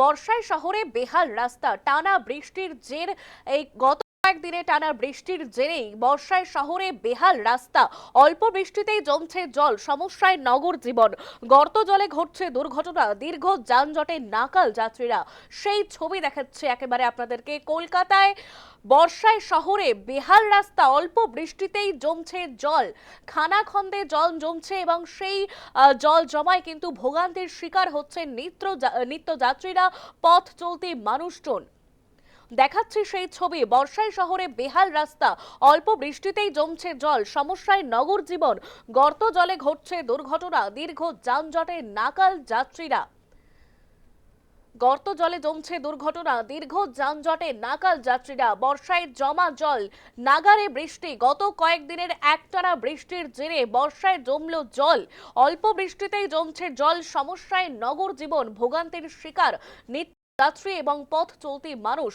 বর্ষায় শহরে বেহাল রাস্তা টানা বৃষ্টির জের। এই গত কয়েকদিনে টানা বৃষ্টির জেরেই বর্ষায় শহরে বেহাল রাস্তা। অল্প বৃষ্টিতেই জমছে জল, সমস্যায় নগর জীবন। গর্ত জলে ঘটছে দুর্ঘটনা, দীর্ঘ যানজটে নাকাল যাত্রীরা। সেই ছবি দেখাচ্ছে একেবারে আপনাদেরকে। কলকাতায় বর্ষায় শহরে বেহাল রাস্তা, অল্প বৃষ্টিতেই জমছে জল। খানাখন্দে জল জমছে এবং সেই জল জমায় কিন্তু ভোগান্তির শিকার হচ্ছে নিত্য নিত্য যাত্রীরা, পথ চলতি মানুষজন। দেখাচ্ছি সেই ছবি। বর্ষায় শহরে বেহাল রাস্তা। অল্প বৃষ্টিতেই জমছে জল। সমস্যায় নগর জীবন। গর্ত জলে ঘটছে দুর্ঘটনা। দীর্ঘ যানজটে নাকাল যাত্রীরা। গর্ত জলে জমছে দুর্ঘটনা। দীর্ঘ যানজটে নাকাল যাত্রীরা। বর্ষায় জমা জল। নাগারে বৃষ্টি। গত কয়েকদিনের একটানা বৃষ্টির জেরে বর্ষায় জমল জল। অল্প বৃষ্টিতেই জমছে জল। সমস্যায় নগর জীবন। ভোগান্তির শিকার। নিত্য যাত্রী এবং পথ চলতি মানুষ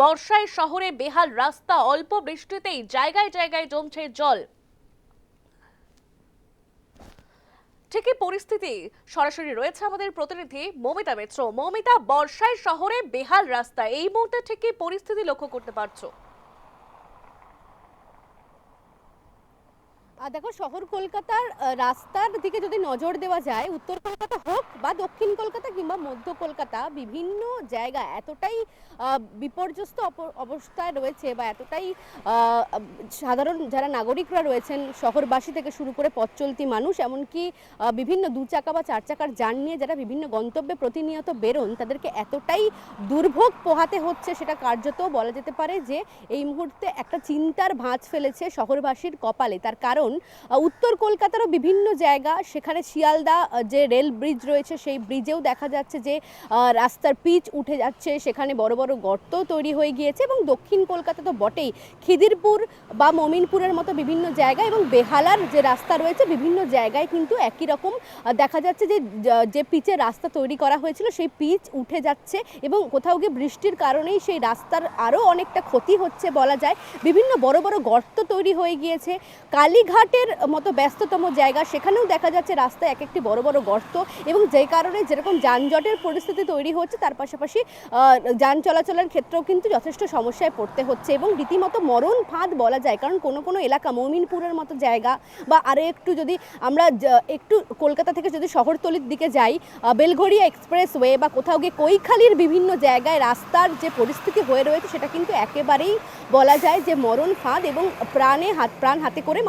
বর্ষায় শহরে বেহাল রাস্তা, অল্প বৃষ্টিতেই জায়গায় জায়গায় জমছে জল। ঠিকই পরিস্থিতি সরাসরি রয়েছে আমাদের প্রতিনিধি মমিতা মিত্র। মমিতা, বর্ষায় শহরে বেহাল রাস্তা, এই মুহূর্তে ঠিকই পরিস্থিতি লক্ষ্য করতে পারছ? দেখো, শহর কলকাতার রাস্তার দিকে যদি নজর দেওয়া যায়, উত্তর কলকাতা হোক বা দক্ষিণ কলকাতা কিংবা মধ্য কলকাতা, বিভিন্ন জায়গা এতটাই বিপর্যস্ত অবস্থায় রয়েছে বা এতটাই সাধারণ যারা নাগরিকরা রয়েছেন, শহরবাসী থেকে শুরু করে পথ চলতি মানুষ, এমনকি বিভিন্ন দু চাকা বা চার চাকার যান নিয়ে যারা বিভিন্ন গন্তব্যে প্রতিনিয়ত বেরোন, তাদেরকে এতটাই দুর্ভোগ পোহাতে হচ্ছে সেটা কার্যত বলা যেতে পারে যে, এই মুহূর্তে একটা চিন্তার ভাঁজ ফেলেছে শহরবাসীর কপালে। তার কারণ আহ, উত্তর কলকাতারও বিভিন্ন জায়গা সেখানে শিয়ালদা যে রেল ব্রিজ রয়েছে সেই ব্রিজেও দেখা যাচ্ছে যে রাস্তার পিচ উঠে যাচ্ছে সেখানে বড় বড় গর্ত তৈরি হয়ে গিয়েছে এবং দক্ষিণ কলকাতা তো বটেই। খিদিরপুর বা মমিনপুরের মতো বিভিন্ন জায়গা এবং বেহালার যে রাস্তা রয়েছে বিভিন্ন জায়গায় কিন্তু একই রকম দেখা যাচ্ছে যে যে পিচের রাস্তা তৈরি করা হয়েছিল সেই পিচ উঠে যাচ্ছে এবং কোথাও গিয়ে বৃষ্টির কারণেই সেই রাস্তার আরও অনেকটা ক্ষতি হচ্ছে বলা যায়। বিভিন্ন বড় বড় গর্ত তৈরি হয়ে গিয়েছে। কালীঘাটের মতো ব্যস্ততম জায়গা, সেখানেও দেখা যাচ্ছে রাস্তায় এক একটি বড় বড় গর্ত এবং যে কারণে যেরকম যানজটের পরিস্থিতি তৈরি হচ্ছে, তার পাশাপাশি যান চলাচলের ক্ষেত্রেও কিন্তু যথেষ্ট সমস্যায় পড়তে হচ্ছে এবং রীতিমতো মরণ ফাঁদ বলা যায়। কারণ কোনো কোনো এলাকা মমিনপুরের মতো জায়গা বা আরও একটু যদি আমরা একটু কলকাতা থেকে যদি শহরতলির দিকে যাই বেলঘড়িয়া এক্সপ্রেসওয়ে বা কোথাও গিয়ে কৈখালির বিভিন্ন জায়গায় রাস্তার যে পরিস্থিতি হয়ে রয়েছে, সেটা কিন্তু একেবারেই বলা যায় যে মরণ ফাঁদ এবং প্রাণে হাত, প্রাণ হাতে করে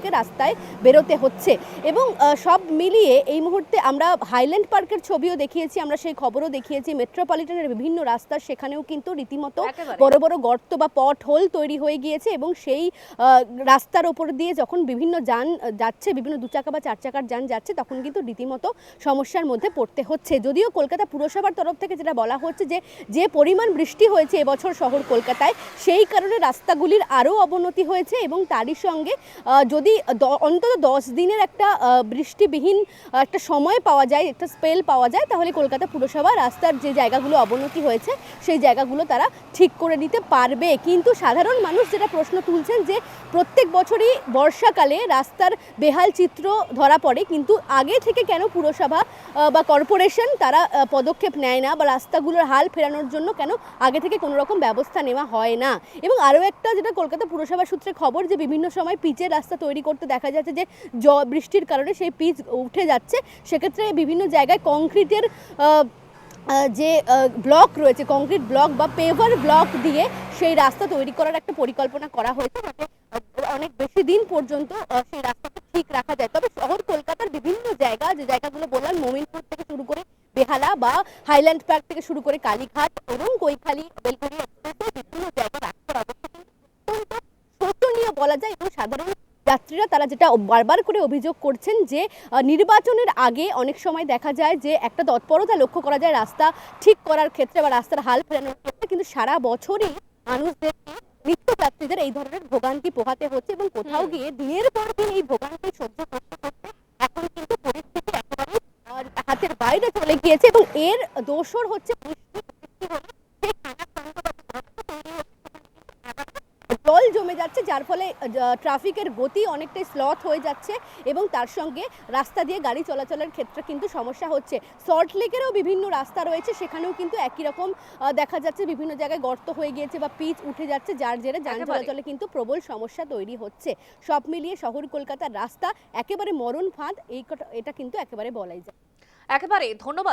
মানুষজনকে রাস্তায় বেরোতে হচ্ছে। এবং সব মিলিয়ে এই মুহূর্তে আমরা হাইল্যান্ড পার্কের ছবিও দেখিয়েছি আমরা সেই খবরও দেখিয়েছি। মেট্রোপলিটনের বিভিন্ন রাস্তা সেখানেও কিন্তু রীতিমতো বড় বড় গর্ত বা পট হোল তৈরি হয়ে গিয়েছে এবং সেই রাস্তার ওপর দিয়ে যখন বিভিন্ন যান যাচ্ছে বিভিন্ন দু চাকা বা চার চাকার যান যাচ্ছে তখন কিন্তু রীতিমতো সমস্যার মধ্যে পড়তে হচ্ছে। যদিও কলকাতা পুরসভার তরফ থেকে যেটা বলা হচ্ছে যে যে পরিমাণ বৃষ্টি হয়েছে এবছর শহর কলকাতায় সেই কারণে রাস্তাগুলির আরও অবনতি হয়েছে এবং তারই সঙ্গে যদি অন্তত দশ দিনের একটা বৃষ্টিবিহীন একটা সময় পাওয়া যায়, একটা স্পেল পাওয়া যায়, তাহলে কলকাতা পুরসভা রাস্তার যে জায়গাগুলো অবনতি হয়েছে, সেই জায়গাগুলো তারা ঠিক করে নিতে পারবে। কিন্তু সাধারণ মানুষ যেটা প্রশ্ন তুলছেন যে, প্রত্যেক বছরই বর্ষাকালে রাস্তার বেহাল চিত্র ধরা পড়ে, কিন্তু আগে থেকে কেন পুরসভা বা কর্পোরেশন তারা পদক্ষেপ নেয় না, বা রাস্তাগুলোর হাল ফেরানোর জন্য কেন আগে থেকে কোনো রকম ব্যবস্থা নেওয়া হয় না? এবং আরও একটা যেটা কলকাতা পুরসভা সূত্রে খবর যে, বিভিন্ন সময় পিচের রাস্তা তৈরি করতে দেখা যাচ্ছে যে জ, বৃষ্টির কারণে সেই পিচ উঠে যাচ্ছে। সেক্ষেত্রে বিভিন্ন জায়গায় কংক্রিটের যে ব্লক রয়েছে, কংক্রিট ব্লক বা পেভার ব্লক দিয়ে সেই রাস্তা তৈরি করার একটা পরিকল্পনা করা হয়েছে যাতে অনেক বেশি দিন পর্যন্ত সেই রাস্তাটা ঠিক রাখা যায়। তবে শহর কলকাতার বিভিন্ন জায়গা, যে জায়গাগুলো বললাম, মোমিনপুর থেকে শুরু করে বেহালা বা হাইল্যান্ড পার্ক থেকে শুরু করে কালীঘাট, এবং কৈখালি, বেলগুড়ি বিভিন্ন জায়গায় রাস্তার অবস্থা কিন্তু শোচনীয় বলা যায় এবং সাধারণ যাত্রীরা তারা যেটা বারবার করে অভিযোগ করছেন যে নির্বাচনের আগে অনেক সময় দেখা যায় যে একটা তৎপরতা লক্ষ্য করা যায় রাস্তা ঠিক করার ক্ষেত্রে বা রাস্তার হাল ফেরানোর ক্ষেত্রে কিন্তু সারা বছরই মানুষদেরকে নিত্যযাত্রীদের এই ধরনের ভোগান্তি পোহাতে হচ্ছে এবং কোথাও গিয়ে দিনের পর দিন এই ভোগান্তি সহ্য করতে করতে এখন কিন্তু পরিস্থিতি একেবারে হাতের বাইরে চলে গিয়েছে এবং এর দোষর হচ্ছে বৃষ্টি হলে সেই খানাখন্দ জমে যাচ্ছে যার ফলে ট্রাফিকের গতি অনেকটাই স্লথ হয়ে যাচ্ছে এবং তার সঙ্গে রাস্তা দিয়ে গাড়ি চলাচলের ক্ষেত্রে কিন্তু সমস্যা হচ্ছে। সল্ট লেকেরও বিভিন্ন রাস্তা রয়েছে সেখানেও কিন্তু একই রকম দেখা যাচ্ছে বিভিন্ন জায়গায় গর্ত হয়ে গিয়েছে বা পিচ উঠে যাচ্ছে যার জেরে যান চলাচলে কিন্তু প্রবল সমস্যা তৈরি হচ্ছে। সব মিলিয়ে শহর কলকাতার রাস্তা একেবারে মরণ ফাঁদ এই এটা কিন্তু একেবারে বলাই যায়। একেবারে ধন্যবাদ।